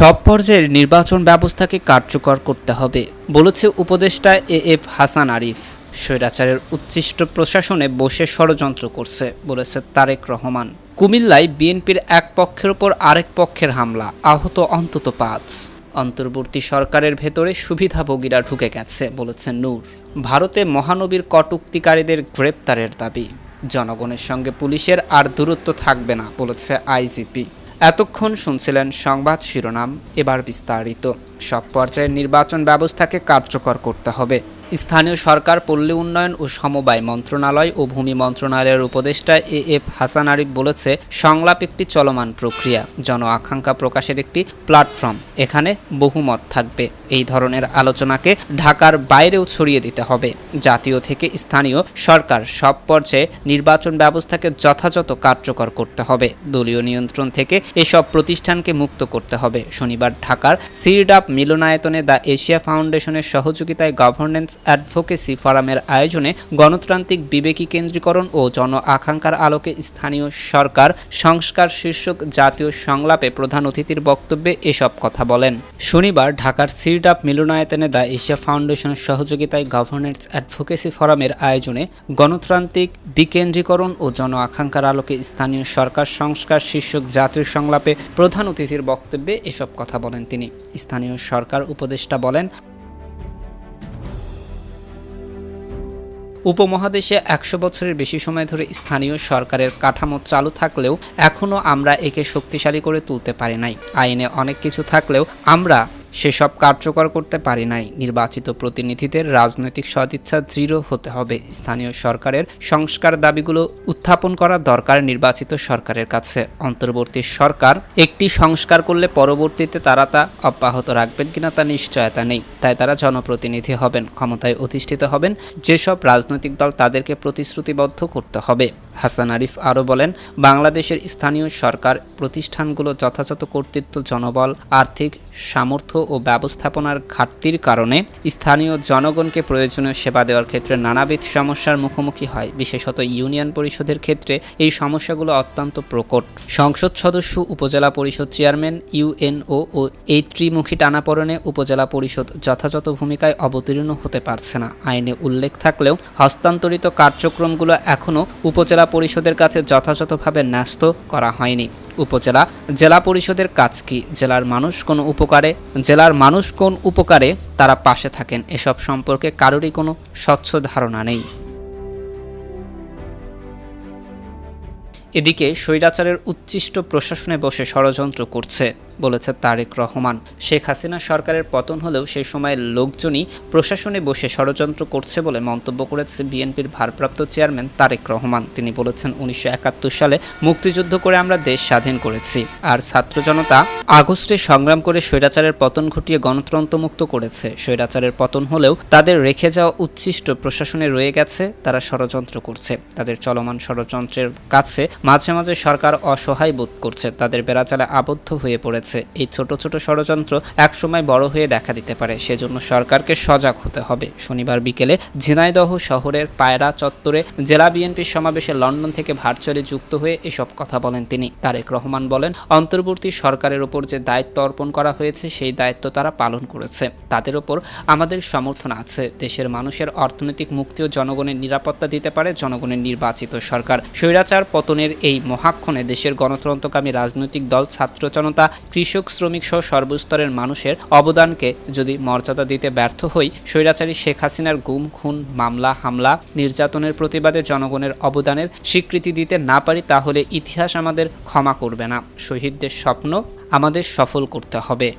সব পর্যায়ের নির্বাচন ব্যবস্থাকে কার্যকর করতে হবে, বলেছে উপদেষ্টা এ এফ হাসান আরিফ। স্বৈরাচারের উচ্ছিষ্ট প্রশাসনে বসে ষড়যন্ত্র করছে, বলেছে তারেক রহমান। কুমিল্লায় বিএনপির এক পক্ষের ওপর আরেক পক্ষের হামলা, আহত অন্তত পাঁচ। অন্তর্বর্তী সরকারের ভেতরে সুবিধাভোগীরা ঢুকে গেছে বলেছেন নূর। ভারতে মহানবীর কটুক্তিকারীদের গ্রেপ্তারের দাবি। জনগণের সঙ্গে পুলিশের আর দূরত্ব থাকবে না, বলেছে আইজিপি। এতক্ষণ শুনছিলেন সংবাদ শিরোনাম এবার বিস্তারিত। সব পর্যায়ের নির্বাচন ব্যবস্থাকে কার্যকর করতে হবে। স্থানীয় সরকার, পল্লী উন্নয়ন ও সমবায় মন্ত্রণালয় ও ভূমি মন্ত্রণালয়ের উপদেষ্টা এ এফ হাসান আরিফ বলেছে, সংলাপ একটি চলমান প্রক্রিয়া। জন আকাঙ্ক্ষা প্রকাশের একটি প্ল্যাটফর্ম। এখানে বহুমত থাকবে। এই ধরনের আলোচনাকে ঢাকার বাইরেও ছড়িয়ে দিতে হবে। জাতীয় থেকে স্থানীয় সরকার সব পর্যায়ে নির্বাচন ব্যবস্থাকে যথাযথ কার্যকর করতে হবে। দলীয় নিয়ন্ত্রণ থেকে এসব প্রতিষ্ঠানকে মুক্ত করতে হবে। শনিবার ঢাকার সিরডাপ মিলনায়তনে দ্য এশিয়া ফাউন্ডেশনের সহযোগিতায় গভর্নেন্স অ্যাডভোকেসি ফোরামের আয়োজনে গণতান্ত্রিক বিবেকী কেন্দ্রীকরণ ও জন আকাঙ্ক্ষার আলোকে স্থানীয় সরকার, সংস্কার শীর্ষক জাতীয় সংলাপে প্রধান অতিথির বক্তব্যে এসব কথা বলেন। শনিবার ঢাকার সিরডাপ মিলনায়তনে দ্য এশিয়া ফাউন্ডেশনের সহযোগিতায় গভর্নেন্স অ্যাডভোকেসি ফোরামের আয়োজনে গণতান্ত্রিক বিকেন্দ্রীকরণ ও জন আকাঙ্ক্ষার আলোকে স্থানীয় সরকার, সংস্কার শীর্ষক জাতীয় সংলাপে প্রধান অতিথির বক্তব্যে এসব কথা বলেন তিনি। স্থানীয় সরকার উপদেষ্টা বলেন উপমহাদেশে একশো বছরের বেশি সময় ধরে স্থানীয় সরকারের কাঠামো চালু থাকলেও এখনও আমরা একে শক্তিশালী করে তুলতে পারি নাই। আইনে অনেক কিছু থাকলেও আমরা সেসব কার্যকর করতে পারি নাই। নির্বাচিত প্রতিনিধিদের রাজনৈতিক সদিচ্ছা দৃঢ় হতে হবে। স্থানীয় সরকারের সংস্কার দাবিগুলো উত্থাপন করা দরকার নির্বাচিত সরকারের কাছে। অন্তর্বর্তী সরকার একটি সংস্কার করলে পরবর্তীতে তারা তা অব্যাহত রাখবেন কিনা তা নিশ্চয়তা নেই। তাই তারা জনপ্রতিনিধি হবেন, ক্ষমতায় অধিষ্ঠিত হবেন। যেসব রাজনৈতিক দল তাদেরকে প্রতিশ্রুতিবদ্ধ করতে হবে। হাসান আরিফ আরও বলেন, বাংলাদেশের স্থানীয় সরকার প্রতিষ্ঠানগুলো যথাযথ কর্তৃত্ব, জনবল, আর্থিক সামর্থ্য ও ব্যবস্থাপনার ঘাটতির কারণে স্থানীয় জনগণকে প্রয়োজনীয় সেবা দেওয়ার ক্ষেত্রে নানাবিধ সমস্যার মুখোমুখি হয়। বিশেষত ইউনিয়ন পরিষদের ক্ষেত্রে এই সমস্যাগুলো অত্যন্ত প্রকট। সংসদ সদস্য, উপজেলা পরিষদ চেয়ারম্যান ইউএনও ও এই ত্রিমুখী টানাপড়নে উপজেলা পরিষদ যথাযথ ভূমিকায় অবতীর্ণ হতে পারছে না। আইনে উল্লেখ থাকলেও হস্তান্তরিত কার্যক্রমগুলো এখনও উপজেলা পরিষদের কাছে যথাযথভাবে ন্যস্ত করা হয়নি। উপজেলা জেলা পরিষদের কাজ কি? জেলার মানুষ কোন উপকারে? জেলার মানুষ কোন উপকারে? তারা পাশে থাকেন। এসব সম্পর্কে কারোরই কোনো স্বচ্ছ ধারণা নেই। এদিকে স্বৈরাচারের উচ্ছিষ্ট প্রশাসনে বসে ষড়যন্ত্র করছে। বলেছে তারেক রহমান। শেখ হাসিনা সরকারের পতন হলেও সেই সময় লোকজনই প্রশাসনে বসে ষড়যন্ত্র করছে বলে মন্তব্য করেছে বিএনপির ভারপ্রাপ্ত চেয়ারম্যান তারেক রহমান। তিনি বলেছেন, উনিশশো একাত্তর সালে মুক্তিযুদ্ধ করে আমরা দেশ স্বাধীন করেছি। আর ছাত্র জনতা আগস্টে সংগ্রাম করে স্বৈরাচারের পতন ঘটিয়ে গণতন্ত্র মুক্ত করেছে। স্বৈরাচারের পতন হলেও তাদের রেখে যাওয়া উচ্ছিষ্ট প্রশাসনে রয়ে গেছে, তারা ষড়যন্ত্র করছে। তাদের চলমান ষড়যন্ত্রের কাছে মাঝে মাঝে সরকার অসহায় বোধ করছে। তাদের বেড়াচালে আবদ্ধ হয়ে পড়েছে। এই ছোট ছোট ষড়যন্ত্র একসময় বড় হয়ে দেখা দিতে পারে। সেজন্য সরকারকে সজাগ হতে হবে। শনিবার বিকেলে ঝিনাইদহ শহরের পায়রা চত্বরে জেলা বিএনপির সমাবেশে লন্ডন থেকে ভার্চুয়ালি যুক্ত হয়ে এসব কথা বলেন তিনি। তারেক রহমান বলেন, অন্তর্বর্তী সরকারের ওপর যে দায়িত্ব অর্পণ করা হয়েছে, সেই দায়িত্ব তারা পালন করেছে। তাদের ওপর আমাদের সমর্থন আছে। দেশের মানুষের অর্থনৈতিক মুক্তি ও জনগণের নিরাপত্তা দিতে পারে জনগণের নির্বাচিত সরকার। স্বৈরাচার পতনের এই মহাক্ষণে দেশের গণতন্ত্রকামী রাজনৈতিক দল, ছাত্র জনতা কৃষক, শ্রমিক সহ সর্বস্তরের মানুষের অবদানকে যদি মর্যাদা দিতে ব্যর্থ হই, স্বৈরাচারী শেখ হাসিনার গুম, খুন, মামলা, হামলা, নির্যাতনের প্রতিবাদে জনগণের অবদানের স্বীকৃতি দিতে না পারি, তাহলে ইতিহাস আমাদের ক্ষমা করবে না। শহীদদের স্বপ্ন আমাদের সফল করতে হবে।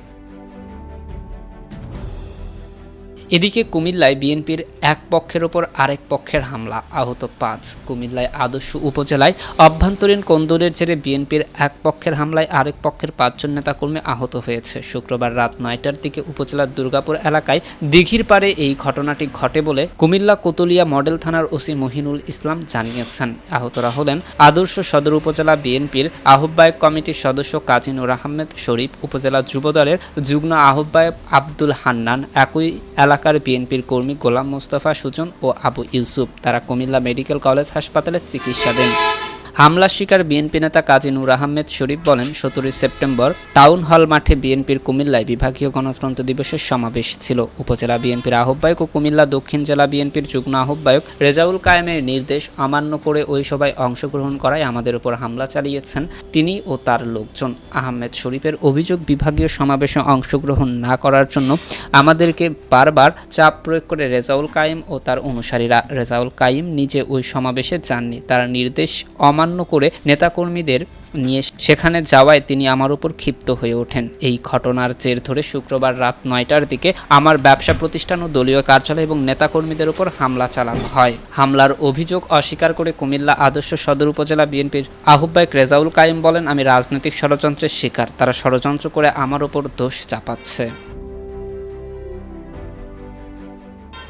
এদিকে কুমিল্লায় বিএনপির এক পক্ষের ওপর আরেক পক্ষের হামলা, আহত পাঁচ। কুমিল্লায় আদর্শ উপজেলায় অভ্যন্তরীণ কোন্দলের জেরে বিএনপির এক পক্ষের হামলায় আরেক পক্ষের পাঁচজন নেতাকর্মী আহত হয়েছে। শুক্রবার রাত নয়টার দিকে উপজেলার দুর্গাপুর এলাকায় দিঘির পারে এই ঘটনাটি ঘটে বলে কুমিল্লা কোতলিয়া মডেল থানার ওসি মহিনুল ইসলাম জানিয়েছেন। আহতরা হলেন আদর্শ সদর উপজেলা বিএনপির আহ্বায়ক কমিটির সদস্য কাজী নুর আহমেদ শরীফ, উপজেলা যুবদলের যুগ্ম আহ্বায়ক আব্দুল হান্নান। একই এলাকার বিএনপির কর্মী গোলাম মোস্তফা সুজন ও আবু ইউসুফ তারা কুমিল্লা মেডিকেল কলেজ হাসপাতালে চিকিৎসাধীন। হামলার শিকার বিএনপি নেতা কাজী নূর আহমেদ শরীফ বলেন, সতেরোই সেপ্টেম্বর টাউন হল মাঠে বিএনপির কুমিল্লায় বিভাগীয় গণতন্ত্র দিবসের সমাবেশ ছিল। উপজেলা বিএনপির আহ্বায়ক ও কুমিল্লা দক্ষিণ জেলা বিএনপির যুগ্ম আহ্বায়ক রেজাউল কায়েমের নির্দেশ অমান্য করে ওই সভায় অংশগ্রহণ করায় আমাদের উপর হামলা চালিয়েছেন তিনি ও তার লোকজন। আহমেদ শরীফের অভিযোগ, বিভাগীয় সমাবেশে অংশগ্রহণ না করার জন্য আমাদেরকে বারবার চাপ প্রয়োগ করে রেজাউল কায়েম ও তার অনুসারীরা। রেজাউল কাইম নিজে ওই সমাবেশে যাননি। তার নির্দেশ অমান্য করে নেতাকর্মীদের নিয়ে সেখানে যাওয়ায় তিনি আমার উপর ক্ষিপ্ত হয়ে ওঠেন। এই ঘটনার জের ধরে শুক্রবার রাত নয়টার দিকে আমার ব্যবসা প্রতিষ্ঠান ও দলীয় কার্যালয় এবং নেতাকর্মীদের উপর হামলা চালানো হয়। হামলার অভিযোগ অস্বীকার করে কুমিল্লা আদর্শ সদর উপজেলা বিএনপির আহ্বায়ক রেজাউল কায়েম বলেন, আমি রাজনৈতিক ষড়যন্ত্রের শিকার। তারা ষড়যন্ত্র করে আমার ওপর দোষ চাপাচ্ছে।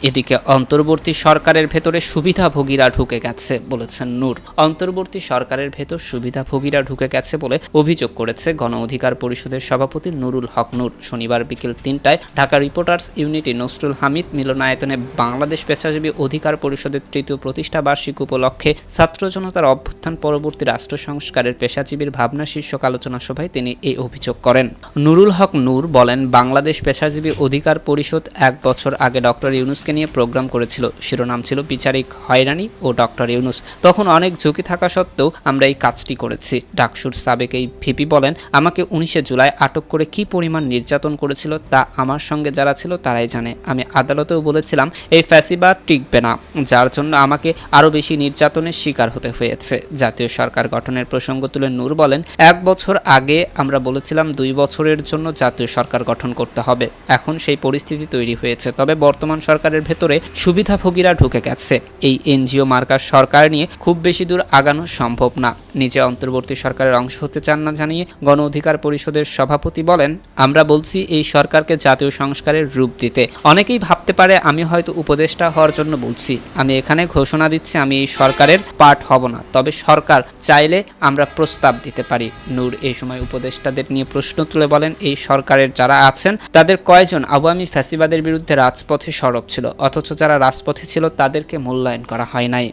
এদিকে অন্তর্বর্তী সরকারের ভেতরে সুবিধাভোগীরা ঢুকে গেছে বলেছেন নূর। অন্তর্বর্তী সরকারের ভেতর সুবিধাভোগীরা ঢুকে গেছে বলে অভিযোগ করেছে গণ অধিকার পরিষদের সভাপতি নুরুল হক নূর। শনিবার বিকেল তিনটায় ঢাকা রিপোর্টার্স ইউনিটি নসরুল হামিদ মিলনায়তনে বাংলাদেশ পেশাজীবী অধিকার পরিষদের তৃতীয় প্রতিষ্ঠা বার্ষিক উপলক্ষে ছাত্র জনতার অভ্যুত্থান পরবর্তী রাষ্ট্র সংস্কারের পেশাজীবীর ভাবনা শীর্ষক আলোচনা সভায় তিনি এই অভিযোগ করেন। নুরুল হক নূর বলেন, বাংলাদেশ পেশাজীবী অধিকার পরিষদ এক বছর আগে ডক্টর ইউনুসকে নিয়ে প্রোগ্রাম করেছিল। শিরোনাম ছিল বিচারিক হয়রানি ও ডক্টর ইউনুস। তখন অনেক ঝুঁকি থাকা সত্ত্বেও আমরা এই কাজটি করেছি। ডাকসুর সাবেক এই ভিপি বলেন, আমাকে উনিশে জুলাই আটক করে কি পরিমাণ নির্যাতন করেছিল তা আমার সঙ্গে যারা ছিল তারাই জানে। আমি আদালতেও বলেছিলাম, এই ফ্যাসিবাদ টিকবে না, যার জন্য আমাকে আরও বেশি নির্যাতনের শিকার হতে হয়েছে। জাতীয় সরকার গঠনের প্রসঙ্গ তুলে নূর বলেন, এক বছর আগে আমরা বলেছিলাম দুই বছরের জন্য জাতীয় সরকার গঠন করতে হবে। এখন সেই পরিস্থিতি তৈরি হয়েছে। তবে বর্তমান সরকারের ভেতরে সুবিধাভোগীরা ঢুকে গেছে। এই এনজিও মার্কার সরকার নিয়ে খুব বেশি দূর আগানো সম্ভব না। নিজে অন্তর্বর্তী সরকারের অংশ হতে চান না জানিয়ে গণ অধিকার পরিষদের সভাপতি বলেন, আমরা বলছি এই সরকারকে জাতীয় সংস্কারের রূপ দিতে। অনেকেই ভাবতে পারে আমি হয়তো উপদেষ্টা হওয়ার জন্য বলছি। আমি এখানে ঘোষণা দিচ্ছি আমি এই সরকারের পার্ট হব না। তবে সরকার চাইলে আমরা প্রস্তাব দিতে পারি। নূর এই সময় উপদেষ্টাদের নিয়ে প্রশ্ন তুলে বলেন, এই সরকারের যারা আছেন, তাদের কয়জন আওয়ামী ফ্যাসিবাদের বিরুদ্ধে রাজপথে সরব ছিল? অথচ যারা রাজপথে ছিল তাদেরকে মূল্যায়ন করা হয় নাই।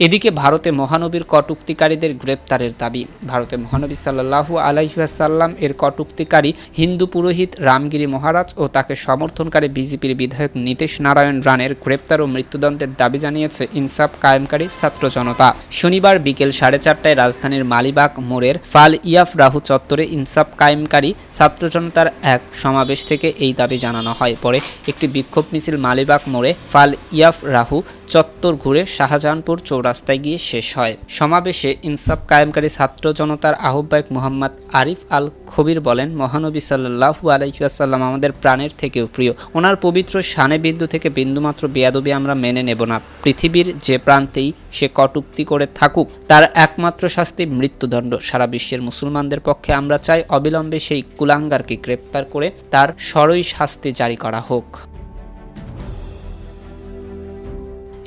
এদিকে ভারতে মহানবীর কটুক্তিকারীদের গ্রেপ্তারের দাবি। ভারতে মহানবী সাল্লাহু আলাইসাল্লাম এর কটুক্তিকারী হিন্দু পুরোহিত রামগিরি মহারাজ ও তাকে সমর্থনকারী বিজেপির বিধায়ক নীতিশ নারায়ণ রানের গ্রেপ্তার ও মৃত্যুদণ্ডের দাবি জানিয়েছে ইনসাফ কায়েমকারী ছাত্র জনতা। শনিবার বিকেল সাড়ে চারটায় রাজধানীর মালিবাগ মোড়ের ফাল ইয়াফ রাহু চত্বরে ইনসাফ কায়েমকারী ছাত্র জনতার এক সমাবেশ থেকে এই দাবি জানানো হয়। পরে একটি বিক্ষোভ মিছিল মালিবাগ মোড়ে ফাল ইয়াফ রাহু চত্বর ঘুরে শাহজাহানপুর চৌরাস্তায় গিয়ে শেষ হয়। সমাবেশে ইনসাফ কায়েমকারী ছাত্র জনতার আহ্বায়ক মোহাম্মদ আরিফ আল খবির বলেন, মহানবী সাল্লাহু আলাইসাল্লাম আমাদের প্রাণের থেকেও প্রিয়। ওনার পবিত্র সানে বিন্দু থেকে বিন্দুমাত্র বেয়াদবি আমরা মেনে নেব না। পৃথিবীর যে প্রান্তেই সে কটুক্তি করে থাকুক, তার একমাত্র শাস্তি মৃত্যুদণ্ড। সারা বিশ্বের মুসলমানদের পক্ষে আমরা চাই অবিলম্বে সেই কুলাঙ্গারকে গ্রেপ্তার করে তার সরই শাস্তি জারি করা হোক।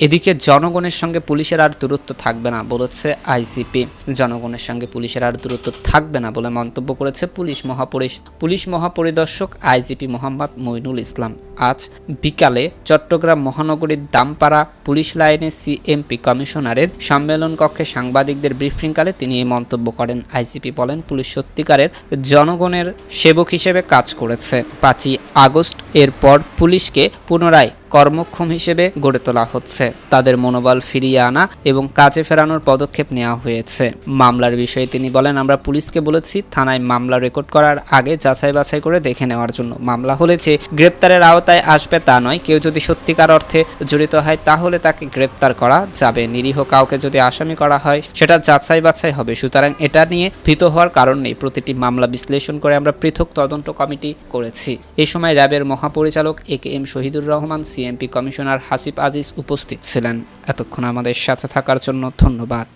এদিকে জনগণের সঙ্গে পুলিশের আর দূরত্ব থাকবে না বলেছে আইসিপি। জনগণের সঙ্গে পুলিশের আর দূরত্ব থাকবে না বলে মন্তব্য করেছে পুলিশ মহাপরি পুলিশ মহাপরিদর্শক আইজিপি মোহাম্মদ মইনুল ইসলাম। আজ বিকালে চট্টগ্রাম মহানগরীর দামপাড়া পুলিশ লাইনে সিএমপি কমিশনারের সম্মেলন কক্ষে সাংবাদিকদের ব্রিফিংকালে তিনি এই মন্তব্য করেন। আইসিপি বলেন, পুলিশ সত্যিকারের জনগণের সেবক হিসেবে কাজ করেছে। পাঁচই আগস্ট এরপর পুলিশকে পুনরায় কর্মক্ষম হিসেবে গড়ে তোলা হচ্ছে। তাদের মনোবল ফিরিয়ে আনা এবং কাজে ফেরানোর পদক্ষেপ নেওয়া হয়েছে। মামলার বিষয়ে তিনি বলেন, আমরা পুলিশকে বলেছি, থানায় মামলা রেকর্ড করার আগে যাচাই বাছাই করে দেখে নেওয়ার জন্য। মামলা হলে যে গ্রেপ্তারের আওতায় আসবে তা নয়। কেউ যদি সত্যিকার অর্থে জড়িত হয়, তাহলে তাকে গ্রেপ্তার করা যাবে। নিরীহ কাউকে যদি আসামি করা হয়, সেটা যাচাই বাছাই হবে। সুতরাং এটা নিয়ে ভীত হওয়ার কারণ নেই। প্রতিটি মামলা বিশ্লেষণ করে আমরা পৃথক তদন্ত কমিটি করেছি। এ সময় র্যাবের মহাপরিচালক A K M Shahidur Rahman CMP commissioner Hasib Aziz উপস্থিত ছিলেন। এতক্ষণ আমাদের সাথে থাকার জন্য ধন্যবাদ।